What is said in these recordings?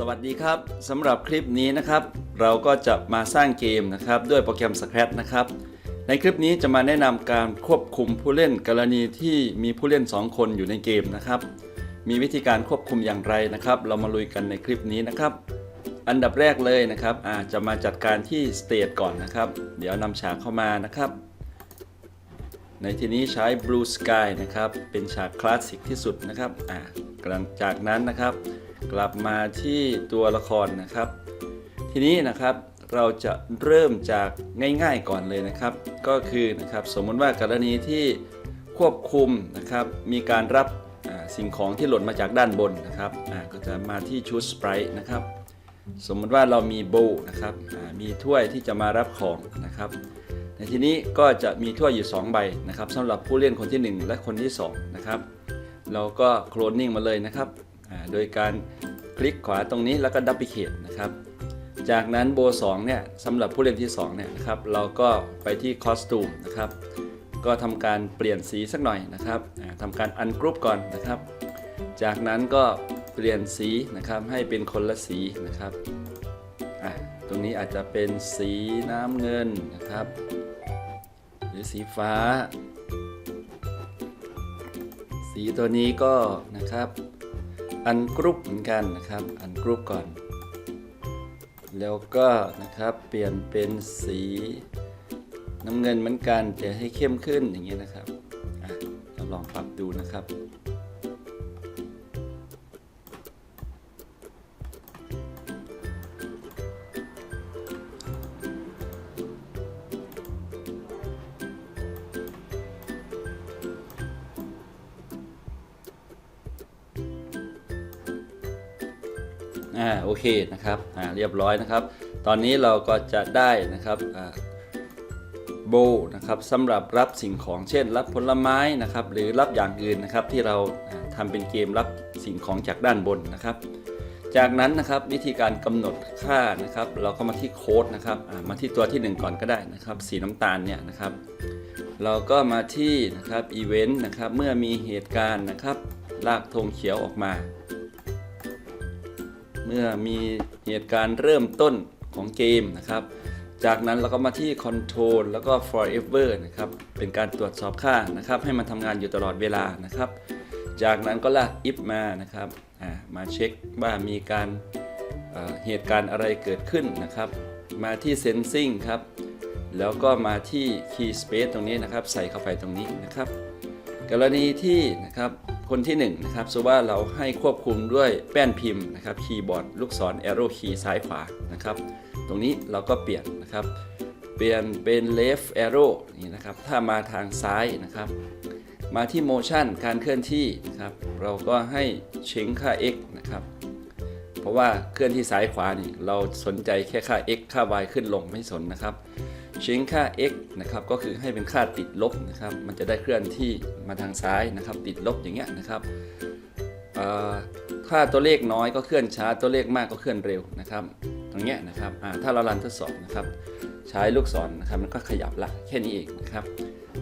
สวัสดีครับสำหรับคลิปนี้นะครับ เราก็จะมาสร้างเกมนะครับด้วยโปรแกรม Scratch นะครับ ในคลิปนี้จะมาแนะนำการควบคุมผู้เล่นกรณีที่มีผู้เล่น 2 คนอยู่ในเกมนะครับ มีวิธีการควบคุมอย่างไรนะครับ เรามาลุยกันในคลิปนี้นะครับ อันดับแรกเลยนะครับอาจะมาจัดการที่สเตจก่อนนะครับ เดี๋ยวนำฉากเข้ามานะครับ ในที่นี้ใช้ Blue Sky นะครับเป็นฉากคลาสสิกที่สุดนะครับอ่าจากนั้นนะครับ กลับมาที่ตัวละครนะครับ ทีนี้นะครับเราจะเริ่มจากง่ายๆก่อนเลยนะครับ ก็คือนะครับสมมติว่ากรณีที่ควบคุมนะครับมีการรับสิ่งของที่หล่นมาจากด้านบนนะครับก็จะมาที่ชุดสไปร์นะครับสมมติว่าเรามีโบว์นะครับมีถ้วยที่จะมารับของนะครับ ในที่นี้ก็จะมีถ้วยอยู่ 2 ใบนะครับสำหรับผู้เล่นคนที่ 1 และคนที่ 2 นะครับ เราก็โคลนนิ่งมาเลยนะครับ โดยการคลิกขวาตรงนี้แล้วก็ดับเบิเคทนะครับ จากนั้นโบ2เนี่ยสำหรับผู้เล่นที่2เนี่ยนะครับเราก็ไปที่คอสตูมนะครับก็ทำการเปลี่ยนสีสักหน่อยนะครับทำการอันกรุ๊ปก่อนนะครับ จากนั้นก็เปลี่ยนสีนะครับให้เป็นคนละสีนะครับตรงนี้อาจจะเป็นสีน้ำเงินนะครับ หรือสีฟ้า สีตัวนี้ก็นะครับ อันกรุ๊ปเหมือนกันนะครับ อันกรุ๊ปก่อน แล้วก็นะครับเปลี่ยนเป็นสีน้ำเงินเหมือนกันแต่ให้เข้มขึ้นอย่างนี้นะครับเราลองปรับดูนะครับ เคนะครับอ่าเรียบร้อยนะครับ ตอนนี้เราก็จะได้นะครับโบนะครับสำหรับรับสิ่งของเช่น รับผลไม้นะครับ หรือรับอย่างอื่นนะครับที่เราอ่าทำเป็นเกมรับสิ่งของจากด้านบนนะครับ จากนั้นนะครับวิธีการกำหนดค่านะครับ เราก็มาที่โค้ดนะครับมาที่ตัวที่ 1 ก่อนก็ได้นะครับ สีน้ำตาลเนี่ยนะครับ เราก็มาที่นะครับอีเวนต์นะครับเมื่อมีเหตุการณ์นะครับลากธงเขียวออกมา เมื่อมีเหตุการณ์เริ่มต้นของเกมนะครับ จากนั้นเราก็มาที่ Control แล้วก็ Forever นะครับ เป็นการตรวจสอบค่านะครับ ให้มันทำงานอยู่ตลอดเวลานะครับ จากนั้นก็ลาก if มานะครับอ่ามาเช็คว่ามีการเอ่อเหตุการณ์อะไรเกิดขึ้นนะครับ มาที่ Sensing ครับ แล้วก็มาที่ Key Space ตรงนี้นะครับ ใส่เข้าไปตรงนี้นะครับ กรณีที่นะครับ คนที่1นงนะครับสุว่าเราให้ควบคุมด้วยแป้นพิมพ์นะครับคีย์บอร์ดลูกศร arrow key ซ้ายขวานะครับตรงนี้เราก็เปลี่ยนนะครับ เปลี่ยนเป็น left arrow นี่นะครับถ้ามาทางซ้ายนะครับมาที่ motion การเคลื่อนที่นะครับเราก็ให้เชงค่า x นะครับเพราะว่าเคลื่อนที่ซ้ายขวานี่เราสนใจแค่ค่า x ค่า y ขึ้นลงไม่สนนะครับ เชงค่า x นะครับก็คือให้เป็นค่าติดลบนะครับ มันจะได้เคลื่อนที่มาทางซ้ายนะครับ ติดลบอย่างเงี้ยนะครับค่าตัวเลขน้อยก็เคลื่อนช้าตัวเลขมากก็เคลื่อนเร็วนะครับ ตรงเนี้ยนะครับถ้าเรารันทดสอบนะครับ ใช้ลูกศรนะครับมันก็ขยับละแค่นี้เองนะครับ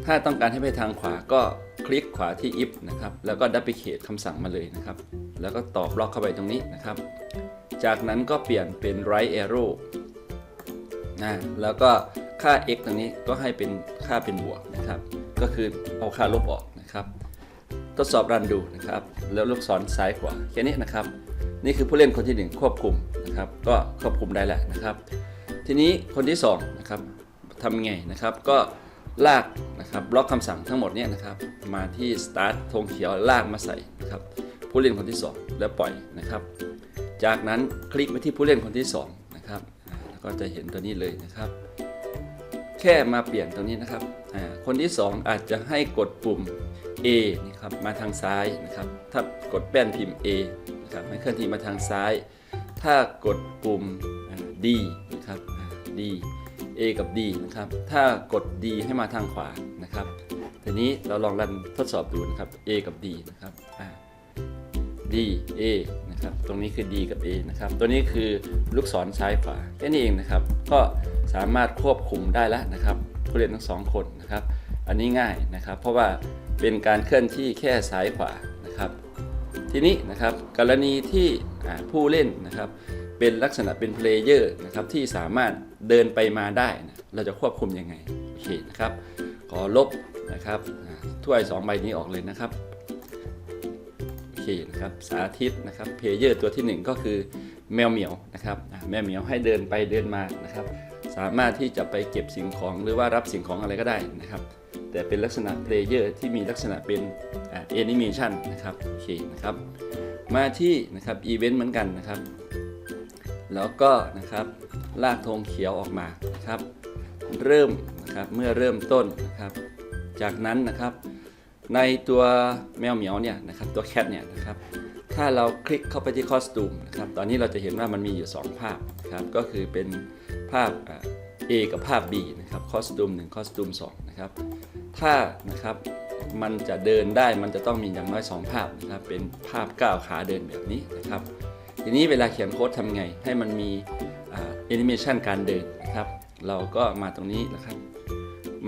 ถ้าต้องการให้ไปทางขวาก็คลิกขวาที่ if นะครับ แล้วก็ดับเบิลเคทคำสั่งมาเลยนะครับ แล้วก็ตอบล็อกเข้าไปตรงนี้นะครับ จากนั้นก็เปลี่ยนเป็น right arrow นะแล้วก็ค่า x ตรงนี้ก็ให้เป็นค่าเป็นบวกนะครับ ก็คือเอาค่าลบออกนะครับ ทดสอบรันดูนะครับ แล้วลูกศรซ้ายขวาแค่นี้นะครับ นี่คือผู้เล่นคนที่ 1 ควบคุมนะครับ ก็ควบคุมได้แหละนะครับ ทีนี้คนที่2นะครับทำไงนะครับ ก็ลากนะครับบล็อกคำสั่งทั้งหมดเนี่ยนะครับ มาที่ start ธงเขียวลากมาใส่นะครับผู้เล่นคนที่ 2 แล้วปล่อยนะครับ จากนั้นคลิกไปที่ผู้เล่นคนที่ 2 ก็จะเห็นตัวนี้เลยนะครับ แค่มาเปลี่ยนตรงนี้นะครับคนที่ 2 อาจจะให้กดปุ่ม A นี่ครับมาทางซ้ายนะครับ ถ้ากดแป้นพิมพ์ A นะครับให้เคลื่อนที่มาทางซ้าย ถ้ากดปุ่ม D นะครับ D A กับ D นะครับ ถ้ากด D ให้มาทางขวานะครับทีนี้เราลองรันทดสอบดูนะครับ A กับ D นะครับ D A นะตรงนี้คือ D กับ A นะครับ ตัวนี้คือลูกศรซ้ายขวาแค่นี้เองนะครับ ก็สามารถควบคุมได้แล้วนะครับผู้เล่นทั้งสองคนนะครับ อันนี้ง่ายนะครับ เพราะว่าเป็นการเคลื่อนที่แค่ซ้ายขวานะครับ ทีนี้นะครับกรณีที่ผู้เล่นนะครับ เป็นลักษณะเป็นเพลเยอร์นะครับที่สามารถเดินไปมาได้นะเราจะควบคุมยังไงโอเคนะครับ ขอลบนะครับถ้วย2ใบนี้ออกเลยนะครับ นะครับสาธิตนะครับเพลเยอร์ตัวทีหนึ่1 ก็คือแมวเหมียวนะครับแมวเหมียวให้เดินไปเดินมานะครับสามารถที่จะไปเก็บสิ่งของหรือว่ารับสิ่งของอะไรก็ได้นะครับแต่เป็นลักษณะเพลเยอร์ที่มีลักษณะเป็นแอนิเมชันนะครับโอเคนะครับมาที่นะครับอีเวนต์เหมือนกันนะครับ แล้วก็นะครับลากธงเขียวออกมานะครับ เริ่มนะครับเมื่อเริ่มต้นนะครับ จากนั้นนะครับ ในตัวแมวเหมียวเนี่ยนะครับตัวแคทเนี่ยนะครับถ้าเราคลิกเข้าไปที่คอสตูมนะครับตอนนี้เราจะเห็นว่ามันมีอยู่ 2 ภาพนะครับก็คือเป็นภาพอ่า A กับภาพ B นะครับคอสตูม1คอสตูม2นะครับถ้านะครับมันจะเดินได้มันจะต้องมีอย่างน้อย 2 ภาพนะครับเป็นภาพก้าวขาเดินแบบนี้นะครับทีนี้เวลาเขียนโค้ดทำไง ให้มันมีแอนิเมชันการเดินนะครับเราก็มาตรงนี้นะครับ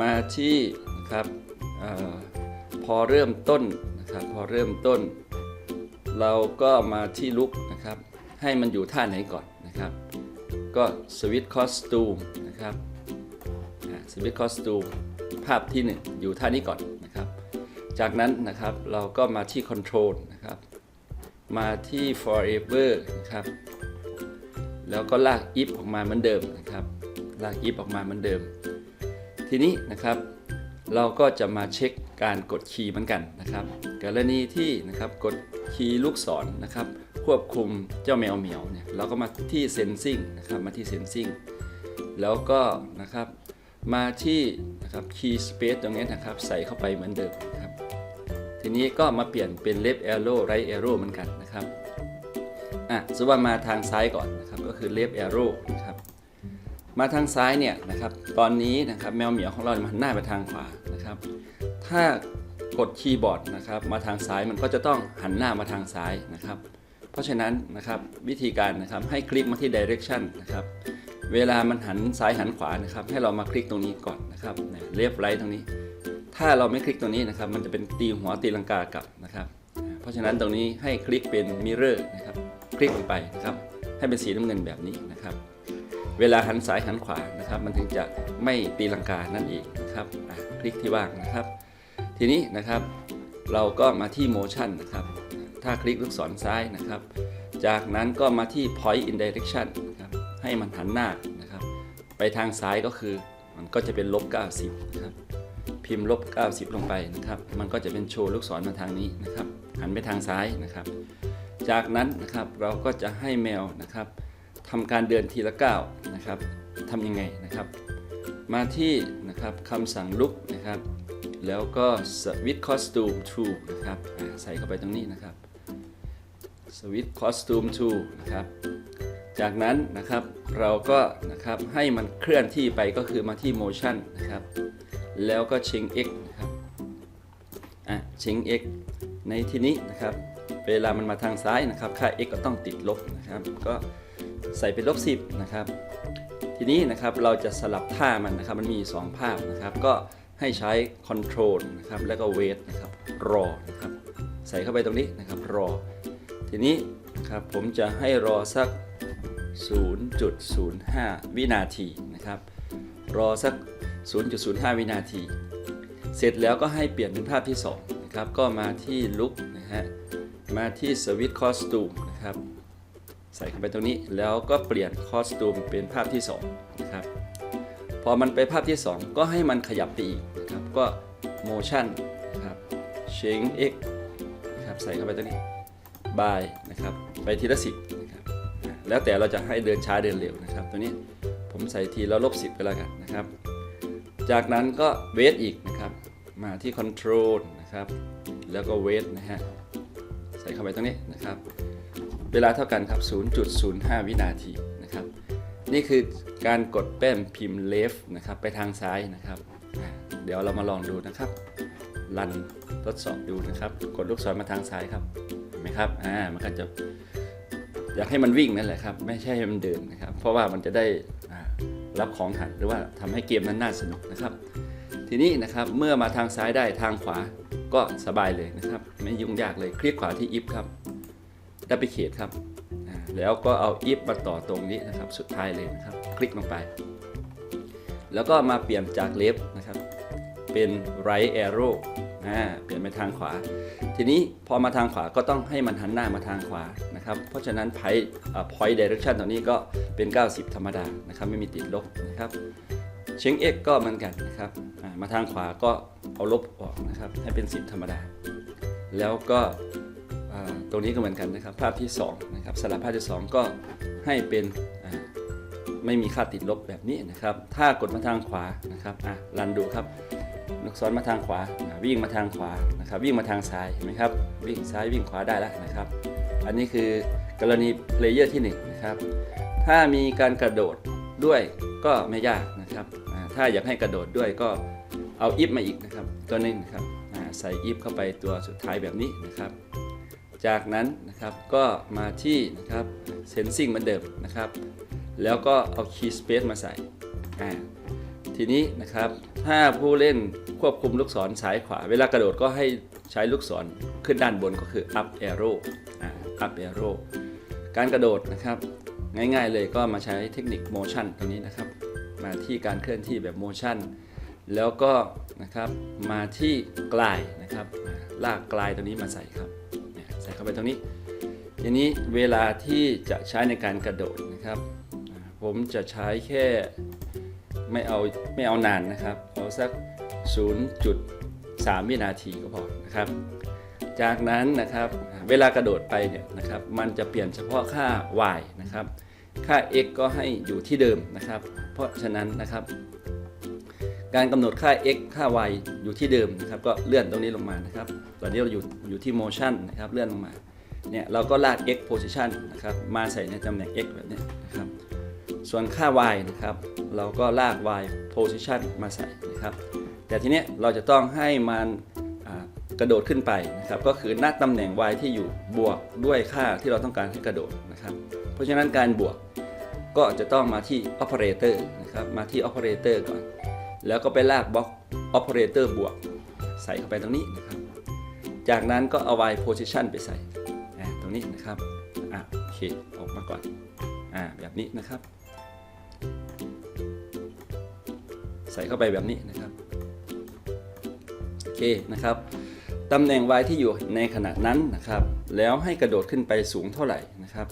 มาที่นะครับ พอเริ่มต้นนะครับพอเริ่มต้น เราก็มาที่ลุกนะครับ ให้มันอยู่ท่าไหนก่อนนะครับ ก็สวิตคอสตูมนะครับสวิตคอสตูมภาพที่ 1 อยู่ท่านี้ก่อนนะครับ จากนั้นนะครับเราก็มาที่ Control นะครับมาที่ forever นะครับ แล้วก็ลาก if ออกมาเหมือนเดิมนะครับ ลาก if ออกมาเหมือนเดิม ทีนี้นะครับ เราก็จะมาเช็ค การกดคีย์เหมือนกันนะครับ กรณีที่นะครับกดคีย์ลูกศรนะครับ ควบคุมเจ้าแมวเหมียวเนี่ยเราก็มาที่ sensing นะครับมาที่ sensing แล้วก็นะครับมาที่นะครับ key space ตรงนี้นะครับ ใส่เข้าไปเหมือนเดิมนะครับ ทีนี้ก็มาเปลี่ยนเป็น left arrow right arrow เหมือนกันนะครับอะสมมติว่ามาทางซ้ายก่อนนะครับก็คือ left arrow นะครับมาทางซ้ายเนี่ยนะครับตอนนี้นะครับแมวเหมียวของเรามันหน้าไปทางขวานะครับ ถ้ากดคีย์บอร์ดนะครับมาทางซ้ายมันก็จะต้องหันหน้ามาทางซ้ายนะครับ เพราะฉะนั้นนะครับวิธีการนะครับให้คลิกมาที่ direction นะครับเวลามันหันซ้ายหันขวานะครับ ให้เรามาคลิกตรงนี้ก่อนนะครับเนี่ย left right ตรงนี้ ถ้าเราไม่คลิกตรงนี้นะครับ มันจะเป็นตีหัวตีลังกากลับนะครับ เพราะฉะนั้นตรงนี้ให้คลิกเป็นมิเรอร์นะครับ คลิกลงไปนะครับ ให้เป็นสีน้ำเงินแบบนี้นะครับ เวลาหันซ้ายหันขวานะครับ มันถึงจะไม่ตีลังกานั่นเองนะครับคลิกที่ว่างนะครับ ทีนี้นะครับเราก็มาที่ motion นะครับ ถ้าคลิกลูกศรซ้ายนะครับ จากนั้นก็มาที่ point in direction นะครับ ให้มันหันหน้านะครับ ไปทางซ้ายก็คือมันก็จะเป็นลบ 90 นะครับ พิมพ์ลบ 90 ลงไปนะครับ มันก็จะเป็นโชว์ลูกศรมาทางนี้นะครับ หันไปทางซ้ายนะครับ จากนั้นนะครับเราก็จะให้แมวนะครับทำการเดินทีละก้าวนะครับทำยังไงนะครับ มาที่นะครับคำสั่งลุกนะครับ แล้วก็ switch costume to นะครับใส่เข้าไปตรงนี้นะครับ switch costume to นะครับ จากนั้นนะครับเราก็นะครับให้มันเคลื่อนที่ไปก็คือมาที่ motion นะครับ แล้วก็ change x นะครับอะ change x ในที่นี้นะครับ เวลามันมาทางซ้ายนะครับ ค่า x ก็ต้องติดลบนะครับ ก็ใส่เป็นลบ 10 นะครับ ทีนี้นะครับเราจะสลับท่ามันนะครับ มันมี 2 ภาพนะครับ ก็ ให้ใช้ control นะครับแล้วก็ wait นะครับรอนะครับใส่เข้าไปตรงนี้นะครับรอ ทีนี้นะครับผมจะให้รอสัก 0.05 วินาทีนะครับรอสัก 0.05 วินาที เสร็จแล้วก็ให้เปลี่ยนเป็นภาพที่2นะครับก็มาที่ลุกนะฮะมาที่สวิตคอสตูมนะครับใส่เข้าไปตรงนี้แล้วก็เปลี่ยนคอสตูมเป็นภาพที่2นะครับ พอมันไปภาพที่ 2 ก็ให้มันขยับไปอีกนะครับก็ motion นะครับ change x นะครับใส่เข้าไปตรงนี้ by นะครับไปทีละสิบนะครับแล้วแต่เราจะให้เดินช้าเดินเร็วนะครับ ตัวนี้ผมใส่ทีละลบสิบไปแล้วกันนะครับ จากนั้นก็เวทอีกนะครับ มาที่ control นะครับแล้วก็เวทนะฮะใส่เข้าไปตรงนี้นะครับ เวลาเท่ากันครับ 0.05 วินาที นี่คือการกดแป้มพิมพ์ left นะครับไปทางซ้ายนะครับ เดี๋ยวเรามาลองดูนะครับรันทดสอบดูนะครับ กดลูกศรมาทางซ้ายครับเห็นไหมครับอ่ามันก็จะอยากให้มันวิ่งนั่นแหละครับ ไม่ใช่ให้มันเดินนะครับ เพราะว่ามันจะได้อ่ารับของทันหรือว่าทำให้เกมนั้นน่าสนุกนะครับ ทีนี้นะครับเมื่อมาทางซ้ายได้ทางขวาก็สบายเลยนะครับ ไม่ยุ่งยากเลยคลิกขวาที่ if ครับดับเบิลเคทครับ แล้วก็เอา if มาต่อตรงนี้นะครับ สุดท้ายเลยนะครับ คลิกลงไป แล้วก็มาเปลี่ยนจาก left นะครับ เป็น right arrow อ่าเปลี่ยนไปทางขวา ทีนี้พอมาทางขวาก็ต้องให้มันหันหน้ามาทางขวานะครับ เพราะฉะนั้น point อ่ point direction ตรงนี้ก็เป็น 90 ธรรมดานะครับ ไม่มีติดลบนะครับเชง x ก็เหมือนกันนะครับมาทางขวาก็เอาลบออกนะครับ ให้เป็น 10 ธรรมดา แล้วก็ ตรงนี้ก็เหมือนกันนะครับ ภาพที่2นะครับสลับภาพที่ 2 ก็ให้เป็นไม่มีค่าติดลบแบบนี้นะครับ ถ้ากดมาทางขวานะครับอะรันดูครับลูกศรมาทางขวา วิ่งมาทางขวานะครับ วิ่งมาทางซ้ายเห็นไหมครับ วิ่งซ้ายวิ่งขวาได้แล้วนะครับ อันนี้คือกรณีเพลเยอร์ที่1นงนะครับ ถ้ามีการกระโดดด้วยก็ไม่ยากนะครับถ้าอยากให้กระโดดด้วยก็เอา if มาอีกนะครับ ตัวหนึงนะครับใส่ if เข้าไปตัวสุดท้ายแบบนี้นะครับ จากนั้นนะครับก็มาที่นะครับ sensing เหมือนเดิมนะครับ แล้วก็เอา key space มาใส่อ่าทีนี้นะครับถ้าผู้เล่นควบคุมลูกศรซ้ายขวา เวลากระโดดก็ให้ใช้ลูกศรขึ้นด้านบนก็คือ up arrow อ่า up arrow การกระโดดนะครับง่ายๆเลยก็มาใช้เทคนิค motion ตรงนี้นะครับ มาที่การเคลื่อนที่แบบ motion แล้วก็นะครับมาที่กลายนะครับ ลากกลายตรงนี้มาใส่ครับ ไปตรงนี้ทีนี้เวลาที่จะใช้ในการกระโดดนะครับ ผมจะใช้แค่ไม่เอาไม่เอานานนะครับ เอาสัก 0.3 วินาทีก็พอนะครับ จากนั้นนะครับเวลากระโดดไปเนี่ยนะครับ มันจะเปลี่ยนเฉพาะค่า y นะครับ ค่า x ก็ให้อยู่ที่เดิมนะครับ เพราะฉะนั้นนะครับ การกำหนดค่า x ค่า y อยู่ที่เดิมนะครับ ก็เลื่อนตรงนี้ลงมานะครับ อนนี้เราอยู่อยู่ที่ motion นะครับเลื่อนลงมาเนี่ยเราก็ลาก x position นะครับมาใส่ในตำแหน่ง x แบบนี้นะครับส่วนค่า y นะครับเราก็ลาก y position มาใส่นะครับแต่ทีเนี้ยเราจะต้องให้มันกระโดดขึ้นไปนะครับก็คือณตำแหน่ง y ที่อยู่บวกด้วยค่าที่เราต้องการให้กระโดดนะครับเพราะฉะนั้นการบวกก็จะต้องมาที่ operator นะครับมาที่ operator ก่อน แล้วก็ไปลากบล็อก operator บวก ใส่เข้าไปตรงนี้นะครับ จากนั้นก็เอา y position ไปใส่ตรงนี้นะครับอะโอเคออกมาก่อนอ่าแบบนี้นะครับ ใส่เข้าไปแบบนี้นะครับโอเคนะครับตำแหน่ง y ที่อยู่ในขณะนั้นนะครับ แล้วให้กระโดดขึ้นไปสูงเท่าไหร่นะครับ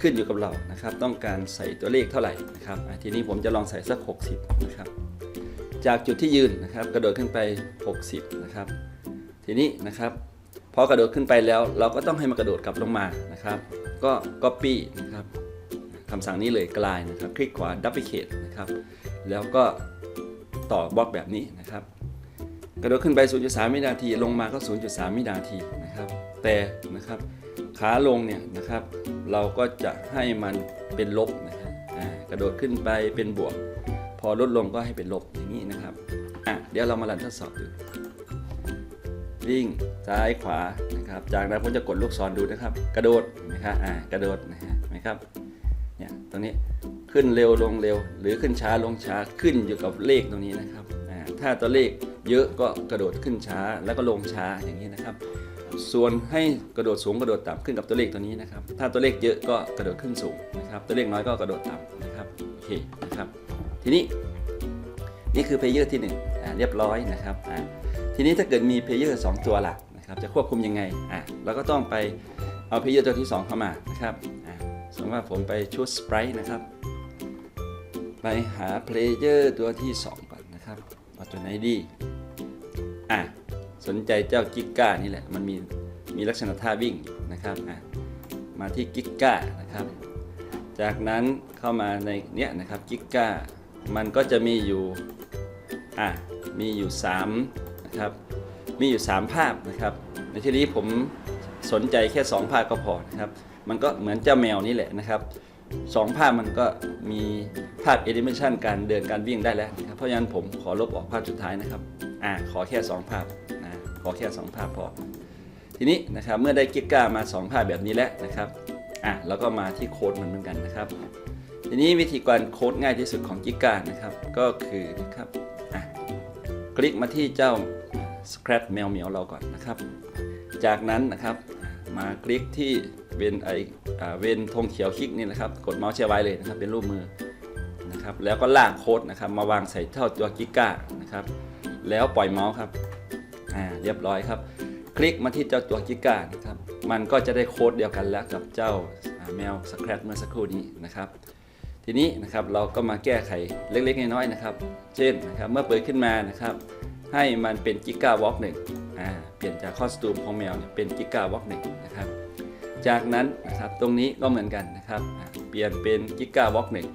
ขึ้นอยู่กับเรานะครับ ต้องการใส่ตัวเลขเท่าไหร่นะครับทีนี้ผมจะลองใส่สัก 60 นะครับ จากจุดที่ยืนนะครับ กระโดดขึ้นไป 60 นะครับ ทีนี้นะครับพอกระโดดขึ้นไปแล้ว เราก็ต้องให้มันกระโดดกลับลงมานะครับ ก็ copy นะครับคำสั่งนี้เลยกลายนะครับ คลิกขวา duplicate นะครับแล้วก็ต่อบล็อกแบบนี้นะครับ กระโดดขึ้นไป 0.3 วินาที ลงมาก็ 0.3 วินาทีนะครับแต่นะครับขาลงเนี่ยนะครับ เราก็จะให้มันเป็นลบนะครับกระโดดขึ้นไปเป็นบวก พอลดลงก็ให้เป็นลบอย่างนี้นะครับอะเดี๋ยวเรามาลันทดสอบดู วิ่งซ้ายขวานะครับ จากนั้นผมจะกดลูกศรดูนะครับ กระโดดนะครับอ่ากระโดดนะฮะนไหมครับเนี่ยตรงนี้ขึ้นเร็วลงเร็ว หรือขึ้นช้าลงช้าขึ้นอยู่กับเลขตรงนี้นะครับอ่าถ้าตัวเลขเยอะก็กระโดดขึ้นช้าแล้วก็ลงช้าอย่างนี้นะครับ ส่วนให้กระโดดสูงกระโดดต่ำขึ้นกับตัวเลขตัวนี้นะครับ ถ้าตัวเลขเยอะก็กระโดดขึ้นสูงนะครับ ตัวเลขน้อยก็กระโดดต่ำนะครับโอเคนะครับ ทีนี้นี่คือเพลเยอร์ที่1อ่าเรียบร้อยนะครับอ่า ทีนี้ถ้าเกิดมีเพลเยอร์2ตัวหลักนะครับจะควบคุมยังไงอ่าเราก็ต้องไปเอาเพลเยอร์ตัวที่ 2 เข้ามานะครับอ่าสมมติว่าผมไปชุดสไปรท์นะครับไปหาเพลเยอร์ตัวที่ 2 ก่อนนะครับเอาตัวไหนดีอะสนใจเจ้ากิกก้านี่แหละมันมีมีลักษณะท่าวิ่งนะครับอะมาที่กิกก้านะครับ จากนั้นเข้ามาในเนี้ยนะครับกิกก้ามันก็จะมีอยู่อะมีอยู่ 3 นะครับมีอยู่ 3 ภาพนะครับในที่นี้ผมสนใจแค่ 2 ภาพก็พอนะครับมันก็เหมือนเจ้าแมวนี่แหละนะครับสองภาพมันก็มีภาพ animation การเดินการวิ่งได้แล้วนะครับเพราะฉะนั้นผมขอลบออกภาพสุดท้ายนะครับอ่าขอแค่ 2 ภาพนะขอแค่ 2 ภาพพอทีนี้นะครับเมื่อได้กิกก้ามา 2 ภาพแบบนี้แล้วนะครับอะแล้วก็มาที่โค้ดมันเหมือนกันนะครับ ทีนี้วิธีการโค้ดง่ายที่สุดของกิกก้านะครับก็คือนะครับ คลิกมาที่เจ้า scratch แมวเหมียวเราก่อนนะครับ จากนั้นนะครับมาคลิกที่เวนไอเวนธงเขียวคลิกนี่นะครับ กดเมาส์แช่ไว้เลยนะครับเป็นรูปมือนะครับแล้วก็ลากโค้ดนะครับ มาวางใส่เท่าตัวกิก้านะครับ แล้วปล่อยเมาส์ครับอ่าเรียบร้อยครับ คลิกมาที่เจ้าตัวกิก้านะครับ มันก็จะได้โค้ดเดียวกันแล้วกับเจ้าอ่าแมวสแครปเมื่อสักครู่นี้นะครับ ทีนี้นะครับเราก็มาแก้ไขเล็กๆน้อยๆนะครับ เช่นนะครับเมื่อเปิดขึ้นมานะครับ ให้มันเป็นกิก้าวอล์กหนึ่งอ่าเปลี่ยนจากคอสตูมของแมวเนี่ยเป็นกิก้าวอล์กหนึ่งนะครับ จากนั้นนะครับตรงนี้ก็เหมือนกันนะครับ เปลี่ยนเป็นกิก้าวอล์กหนึ่ง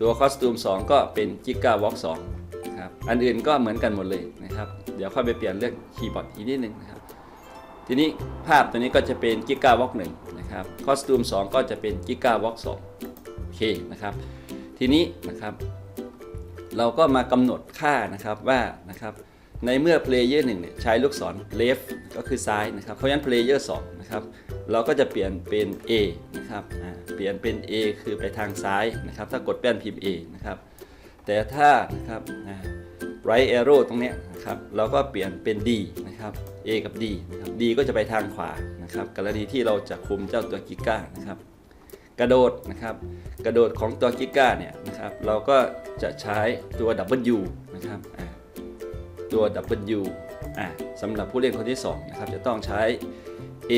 ตัวคอสตูม2 ก็เป็นกิก้าวอล์กสองนะครับอันอื่นก็เหมือนกันหมดเลยนะครับ เดี๋ยวค่อยไปเปลี่ยนเรื่องคีย์บอร์ดอีกนิดนึงนะครับ ทีนี้ภาพตัวนี้ก็จะเป็นกิก้าวอล์กหนึ่งนะครับคอสตูม2 ก็จะเป็นกิก้าวอล์กสอง เคนะครับ ทีนี้นะครับ เราก็มากำหนดค่านะครับว่านะครับในเมื่อ player 1เนี่ยใช้ลูกศร left ก็คือซ้ายนะครับ เพราะฉะนั้น player 2นะครับเราก็จะเปลี่ยนเป็น A นะครับเปลี่ยนเป็น A คือไปทางซ้ายนะครับ ถ้ากดแป้นพิมพ์ A นะครับ แต่ถ้านะครับอ่า right arrow ตรงนี้นะครับเราก็เปลี่ยนเป็น D นะครับ A กับ D นะครับ D ก็จะไปทางขวานะครับกรณีที่เราจะคุมเจ้าตัวกิก้านะครับ กระโดดนะครับ กระโดดของตัวกิก้าเนี่ยนะครับเราก็จะใช้ตัว W นะครับตัว W อ่าสำหรับผู้เล่นคนที่2นะครับจะต้องใช้ A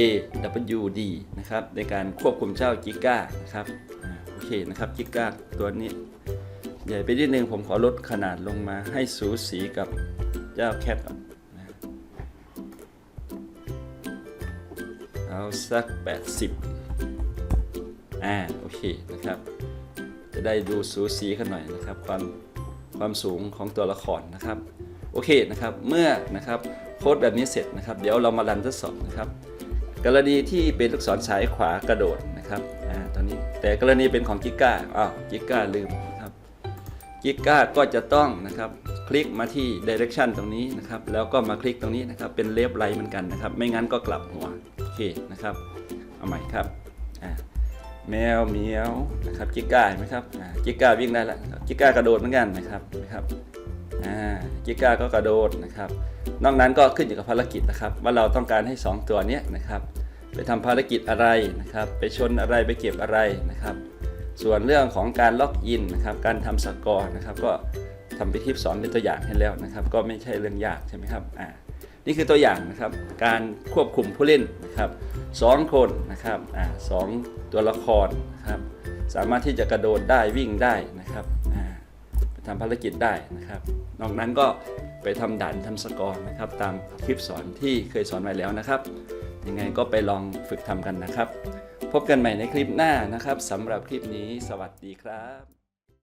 W D นะครับในการควบคุมเจ้ากิก้านะครับอโอเคนะครับกิก้าตัวนี้ ใหญ่ไปนิดนึงผมขอลดขนาดลงมาให้สูสีกับเจ้าแคทเอาสัก 80 อ่าโอเคนะครับ จะได้ดูสูสีกันหน่อยนะครับ ความความสูงของตัวละครนะครับโอเคนะครับเมื่อนะครับโค้ดแบบนี้เสร็จนะครับ เดี๋ยวเรามารันทดสอบนะครับ กรณีที่เป็นลูกศรซ้ายขวากระโดดนะครับอ่าตอนนี้แต่กรณีเป็นของกิก้าอ้าวกิก้าลืมนะครับกิก้าก็จะต้องนะครับคลิกมาที่ direction ตรงนี้นะครับ แล้วก็มาคลิกตรงนี้นะครับ เป็นเลฟไลท์เหมือนกันนะครับ ไม่งั้นก็กลับหัวโอเคนะครับ เอาใหม่ครับอ่า แมวเหมียวนะครับจิก้าเห็นไหมครับจิก้าวิ่งได้แล้วจิก้ากระโดดเหมือนกันนะครับนะครับจิก้าก็กระโดดนะครับ นอกนั้นก็ขึ้นอยู่กับภารกิจนะครับ ว่าเราต้องการให้ 2 ตัวนี้นะครับ ไปทำภารกิจอะไรนะครับ ไปชนอะไรไปเก็บอะไรนะครับ ส่วนเรื่องของการล็อกอินนะครับ การทำสกอร์นะครับ ก็ทำไปทิปสอนเป็นตัวอย่างให้แล้วนะครับ ก็ไม่ใช่เรื่องยากใช่ไหมครับอ่า นี่คือตัวอย่างนะครับการควบคุมผู้เล่นนะครับสองคนนะครับอ่าสองตัวละครนะครับสามารถที่จะกระโดดได้วิ่งได้นะครับอ่าไปทำภารกิจได้นะครับ นอกนั้นก็ไปทำด่านทำสกอร์นะครับ ตามคลิปสอนที่เคยสอนไว้แล้วนะครับ ยังไงก็ไปลองฝึกทำกันนะครับ พบกันใหม่ในคลิปหน้านะครับสำหรับคลิปนี้ สวัสดีครับ